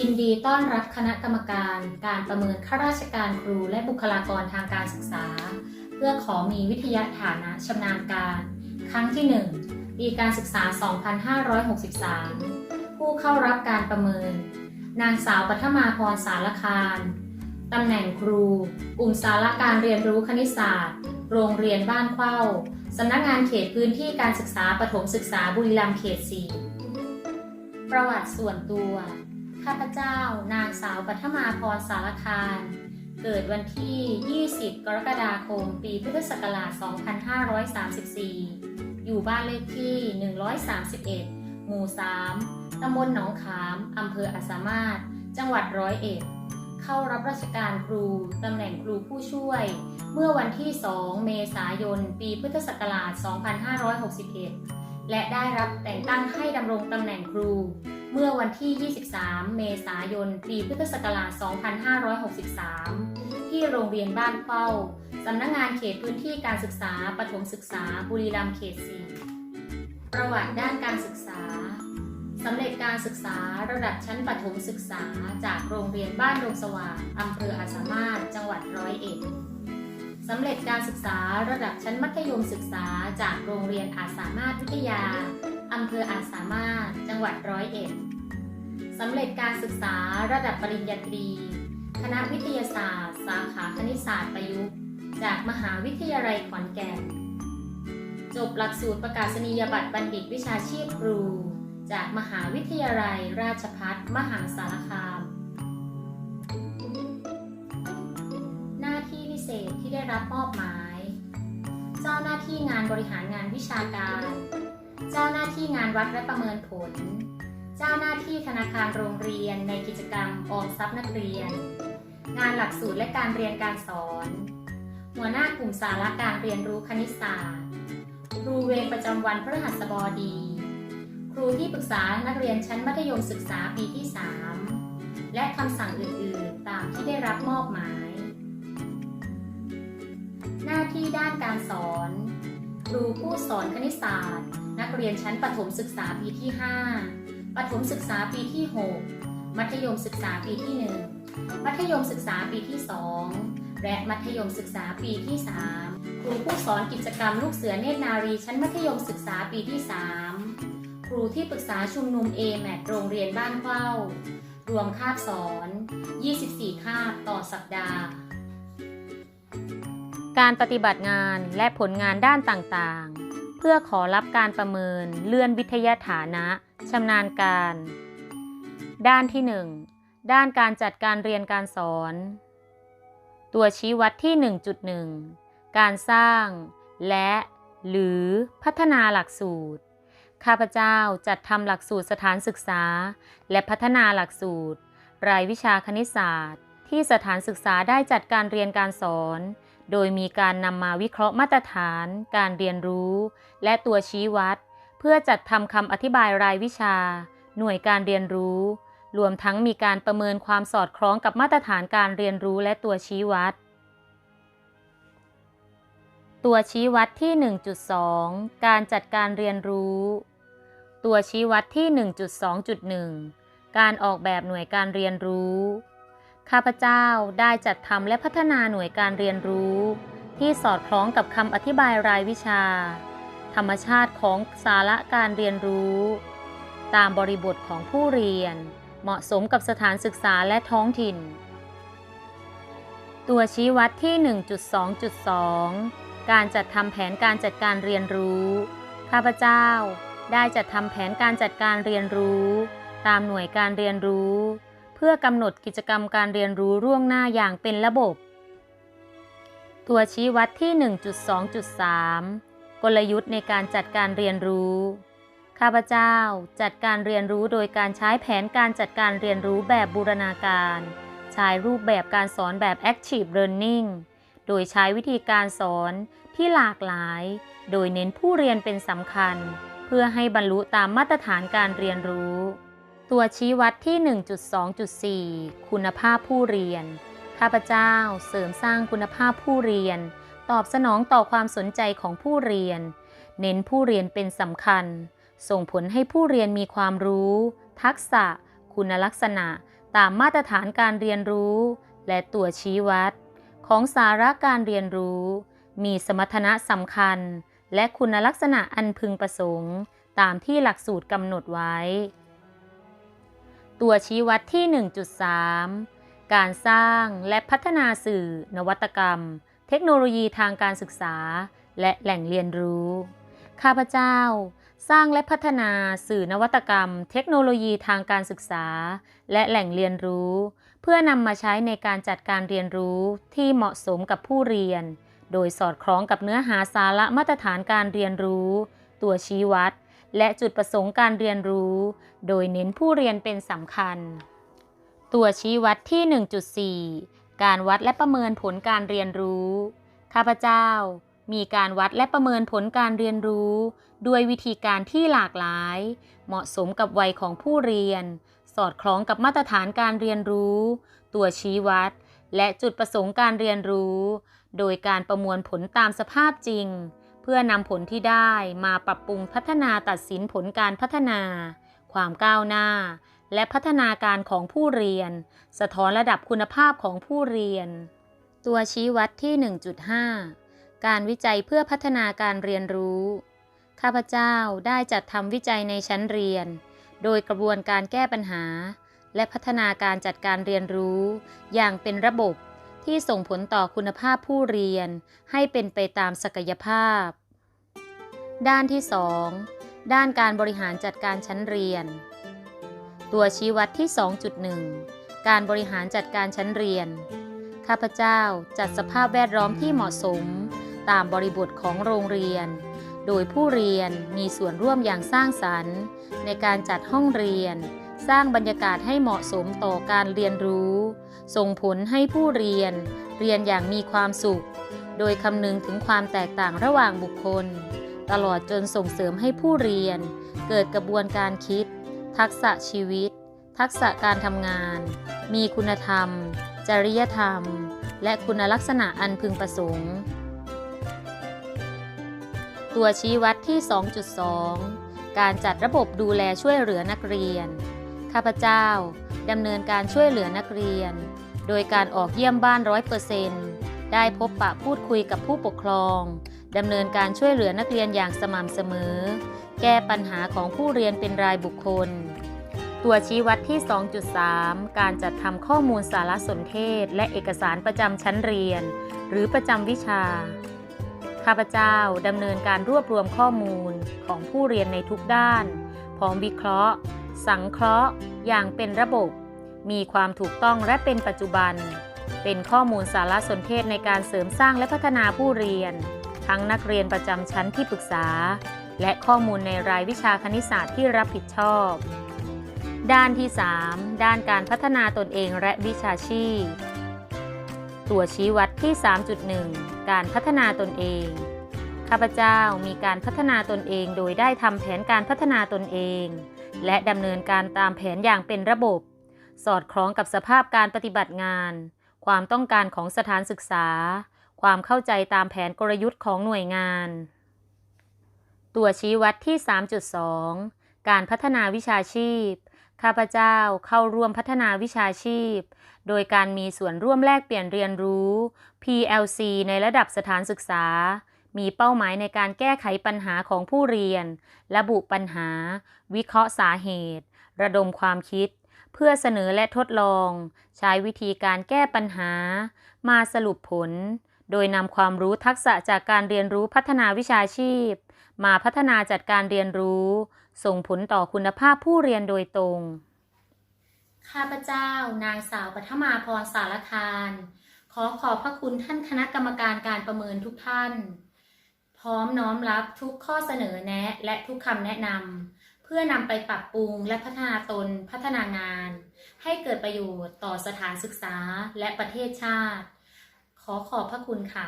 ยินดีต้อนรับคณะกรรมการการประเมินข้าราชการครูและบุคลากรทางการศึกษา เพื่อขอมีวิทยาฐานะชำนาญการ ครั้งที่ 1 ปีการศึกษา 2563 ผู้เข้ารับการประเมิน นางสาวปัทมาพรสารคารตำแหน่งครู กลุ่มสาระการเรียนรู้คณิตศาสตร์ โรงเรียนบ้านเข้าสำนักงานเขตพื้นที่การศึกษาปฐมศึกษาบุรีรัมย์เขต 4 ประวัติส่วนตัว ข้าพเจ้านางสาวปัทมาพรสารคาร เกิดวันที่ 20 กรกฎาคม ปีพุทธศักราช 2534 อยู่บ้านเลขที่ 131 หมู่ 3 ตำบลหนองขาม อำเภออาสามารถ จังหวัดร้อยเอ็ด เข้ารับราชการครู ตำแหน่งครูผู้ช่วย เมื่อวันที่ 2 เมษายน ปีพุทธศักราช 2561 และได้รับแต่งตั้งให้ดำรงตำแหน่งครู เมื่อวันที่ 23 เมษายน ปีพุทธศักราช 2563 ที่โรงเรียนบ้านเข้า สำนักงงานเขตพื้นที่การศึกษาปฐมศึกษาบุรีรัมย์เขต4ประวัติด้านการศึกษา สำเร็จการศึกษาระดับชั้นประถมศึกษาจากโรงเรียนบ้านดงสว่างอำเภออาสามารถจังหวัดร้อยเอ็ด สำเร็จการศึกษาระดับชั้นมัธยมศึกษาจากโรงเรียนอาจสามารถวิทยา อำเภออาจสามารถ จังหวัดร้อยเอ็ดสำเร็จการศึกษาระดับปริญญาตรี คณะวิทยาศาสตร์ สาขาคณิตศาสตร์ประยุกต์ จากมหาวิทยาลัยขอนแก่น จบหลักสูตรประกาศนียบัตรบัณฑิตวิชาชีพครู จากมหาวิทยาลัยราชภัฏมหาสารคาม เศษที่ได้รับมอบหมาย เจ้าหน้าที่งานบริหารงานวิชาการ เจ้าหน้าที่งานวัดและประเมินผล เจ้าหน้าที่ธนาคารโรงเรียนในกิจกรรมออมทรัพย์นักเรียน งานหลักสูตรและการเรียนการสอน หัวหน้ากลุ่มสาระการเรียนรู้คณิตศาสตร์ครูเวรประจำวันพฤหัสบดีครูที่ปรึกษานักเรียนชั้นมัธยมศึกษาปีที่ 3 และคำสั่งอื่น ๆ ตามที่ได้รับมอบหมายาที่ด้านการสอน ครูผู้สอนคณิตศาสตร์ นักเรียนชั้นประถมศึกษาปีที่ 5 ประถมศึกษาปีที่ 6 มัธยมศึกษาปีที่ 1 มัธยมศึกษาปีที่ 2 และมัธยมศึกษาปีที่ 3 ครูผู้สอนกิจกรรมลูกเสือเนตรนารีชั้นมัธยมศึกษาปีที่ 3 ครูที่ปรึกษาชุมนุม a m a t โรงเรียนบ้านเข้ารวมคาบสอน 24 คาบต่อสัปดาห์ การปฏิบัติงานและผลงานด้านต่างๆ เพื่อขอรับการประเมินเลื่อนวิทยาฐานะชำนาญการ ด้านที่ 1 ด้านการจัดการเรียนการสอน ตัวชี้วัดที่ 1.1 การสร้าง และหรือพัฒนาหลักสูตร ข้าพเจ้าจัดทำหลักสูตรสถานศึกษา และพัฒนาหลักสูตร รายวิชาคณิตศาสตร์ ที่สถานศึกษาได้จัดการเรียนการสอน โดยมีการนำมาวิเคราะห์มาตรฐาน การเรียนรู้ และตัวชี้วัด เพื่อจัดทำคำอธิบายรายวิชา หน่วยการเรียนรู้ รวมทั้งมีการประเมินความสอดคล้องกับมาตรฐานการเรียนรู้และตัวชี้วัด ตัวชี้วัดที่ 1.2 การจัดการเรียนรู้ ตัวชี้วัดที่ 1.2.1 การออกแบบหน่วยการเรียนรู้ ข้าพเจ้าได้จัดทำและพัฒนาหน่วยการเรียนรู้ ที่สอดคล้องกับคำอธิบายรายวิชา ธรรมชาติของสาระการเรียนรู้ ตามบริบทของผู้เรียน เหมาะสมกับสถานศึกษาและท้องถิ่น ตัวชี้วัดที่ 1.2.2 การจัดทำแผนการจัดการเรียนรู้ ข้าพเจ้าได้จัดทำแผนการจัดการเรียนรู้ ตามหน่วยการเรียนรู้ เพื่อกำหนดกิจกรรมการเรียนรู้ร่วงหน้าอย่างเป็นระบบ ตัวชี้วัดที่ 1.2.3 กลยุทธ์ในการจัดการเรียนรู้ ข้าพเจ้าจัดการเรียนรู้โดยการใช้แผนการจัดการเรียนรู้แบบบูรณาการ ใช้รูปแบบการสอนแบบ Active Learning โดยใช้วิธีการสอนที่หลากหลาย โดยเน้นผู้เรียนเป็นสำคัญ เพื่อให้บรรลุตามมาตรฐานการเรียนรู้ ตัวชี้วัดที่ 1.2.4 คุณภาพผู้เรียน ข้าพเจ้าเสริมสร้างคุณภาพผู้เรียน ตอบสนองต่อความสนใจของผู้เรียน เน้นผู้เรียนเป็นสำคัญ ส่งผลให้ผู้เรียนมีความรู้ ทักษะ คุณลักษณะ ตามมาตรฐานการเรียนรู้ และตัวชี้วัด ของสาระการเรียนรู้ มีสมรรถนะสำคัญ และคุณลักษณะอันพึงประสงค์ ตามที่หลักสูตรกำหนดไว้ ตัวชี้วัดที่ 1.3 การสร้างและพัฒนาสื่อ นวัตกรรม เทคโนโลยีทางการศึกษา และแหล่งเรียนรู้ ข้าพเจ้า สร้างและพัฒนาสื่อนวัตกรรม เทคโนโลยีทางการศึกษา และแหล่งเรียนรู้ เพื่อนำมาใช้ในการจัดการเรียนรู้ที่เหมาะสมกับผู้เรียน โดยสอดคล้องกับเนื้อหาสาระมาตรฐานการเรียนรู้ ตัวชี้วัด และจุดประสงค์การเรียนรู้ โดยเน้นผู้เรียนเป็นสำคัญ ตัวชี้วัดที่ 1.4 การวัดและประเมินผลการเรียนรู้ ข้าพเจ้า มีการวัดและประเมินผลการเรียนรู้ ด้วยวิธีการที่หลากหลาย เหมาะสมกับวัยของผู้เรียน สอดคล้องกับมาตรฐานการเรียนรู้ ตัวชี้วัด และจุดประสงค์การเรียนรู้ โดยการประมวลผลตามสภาพจริง พื่อนำผลที่ได้มาปรับปรุงพัฒนาตัดสินผลการพัฒนา ความก้าวหน้า และพัฒนาการของผู้เรียน สะท้อนระดับคุณภาพของผู้เรียน ตัวชี้วัดที่ 1.5 การวิจัยเพื่อพัฒนาการเรียนรู้ ข้าพเจ้าได้จัดทำวิจัยในชั้นเรียน โดยกระบวนการแก้ปัญหา และพัฒนาการจัดการเรียนรู้ อย่างเป็นระบบ ที่ส่งผลต่อคุณภาพผู้เรียนให้เป็นไปตามศักยภาพ ด้านที่ 2 ด้านการบริหารจัดการชั้นเรียน ตัวชี้วัดที่ 2.1 การบริหารจัดการชั้นเรียน ข้าพเจ้าจัดสภาพแวดล้อมที่เหมาะสม ตามบริบทของโรงเรียน โดยผู้เรียนมีส่วนร่วมอย่างสร้างสรรค์ ในการจัดห้องเรียน สร้างบรรยากาศให้เหมาะสมต่อการเรียนรู้ ส่งผลให้ผู้เรียน เรียนอย่างมีความสุข โดยคำนึงถึงความแตกต่างระหว่างบุคคล ตลอดจนส่งเสริมให้ผู้เรียน เกิดกระบวนการคิด ทักษะชีวิต ทักษะการทำงาน มีคุณธรรม จริยธรรม และคุณลักษณะอันพึงประสงค์ ตัวชี้วัดที่ 2.2 การจัดระบบดูแลช่วยเหลือนักเรียน ข้าพเจ้า ดำเนินการช่วยเหลือนักเรียน โดยการออกเยี่ยมบ้านร้อยเปอร์เซนต์ได้พบปะพูดคุยกับผู้ปกครองดำเนินการช่วยเหลือนักเรียนอย่างสม่ำเสมอ แก้ปัญหาของผู้เรียนเป็นรายบุคคล ตัวชี้วัดที่ 2.3 การจัดทำข้อมูลสารสนเทศ และเอกสารประจำชั้นเรียน หรือประจำวิชา ข้าพเจ้าดำเนินการรวบรวมข้อมูลของผู้เรียนในทุกด้าน พร้อมวิเคราะห์ สังเคราะห์ อย่างเป็นระบบ มีความถูกต้องและเป็นปัจจุบัน เป็นข้อมูลสารสนเทศในการเสริมสร้างและพัฒนาผู้เรียน ทั้งนักเรียนประจำชั้นที่ปรึกษา และข้อมูลในรายวิชาคณิตศาสตร์ที่รับผิดชอบ ด้านที่ 3 ด้านการพัฒนาตนเองและวิชาชีพ ตัวชี้วัดที่ 3.1 การพัฒนาตนเองข้าพเจ้ามีการพัฒนาตนเองโดยได้ทำแผนการพัฒนาตนเอง และดำเนินการตามแผนอย่างเป็นระบบ สอดคล้องกับสภาพการปฏิบัติงาน ความต้องการของสถานศึกษา ความเข้าใจตามแผนกลยุทธ์ของหน่วยงาน ตัวชี้วัดที่ 3.2 การพัฒนาวิชาชีพ ข้าพเจ้าเข้าร่วมพัฒนาวิชาชีพ โดยการมีส่วนร่วมแลกเปลี่ยนเรียนรู้ PLC ในระดับสถานศึกษา มีเป้าหมายในการแก้ไขปัญหาของผู้เรียน ระบุปัญหา วิเคราะห์สาเหตุ ระดมความคิด เพื่อเสนอและทดลอง ใช้วิธีการแก้ปัญหา มาสรุปผล โดยนำความรู้ทักษะจากการเรียนรู้พัฒนาวิชาชีพ มาพัฒนาจัดการเรียนรู้ ส่งผลต่อคุณภาพผู้เรียนโดยตรง ข้าพเจ้า นางสาวปัทมาพรสารคารขอขอบพระคุณท่านคณะกรรมการการประเมินทุกท่าน ร้อมน้อมรับทุกข้อเสนอแนะและทุกคำแนะนำเพื่อนำไปปรับปรุงและพัฒนาตนพัฒนางาน ให้เกิดประโยชน์ต่อสถานศึกษาและประเทศชาติ ขอขอบพระคุณค่ะ